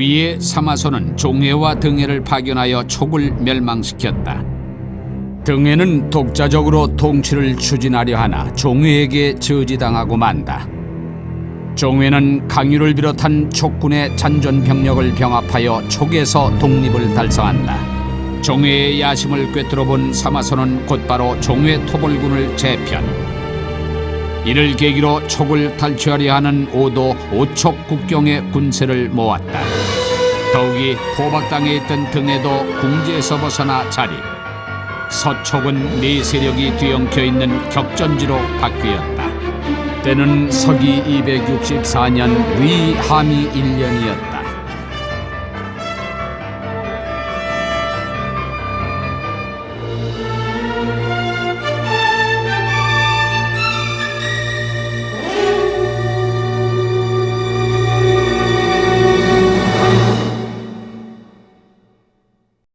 이에 사마소는 종해와 등해를 파견하여 촉을 멸망시켰다. 등해는 독자적으로 통치를 추진하려 하나 종해에게 저지당하고 만다. 종회는 강유를 비롯한 촉군의 잔존 병력을 병합하여 촉에서 독립을 달성한다. 종회의 야심을 꿰뚫어 본 사마소는 곧바로 종회 토벌군을 재편. 이를 계기로 촉을 탈취하려 하는 오도 오촉 국경의 군세를 모았다. 더욱이 포박당에 있던 등에도 궁지에서 벗어나 자리. 서촉은 네 세력이 뒤엉켜 있는 격전지로 바뀌었다. 때는 서기 264년 위함이 1년이었다.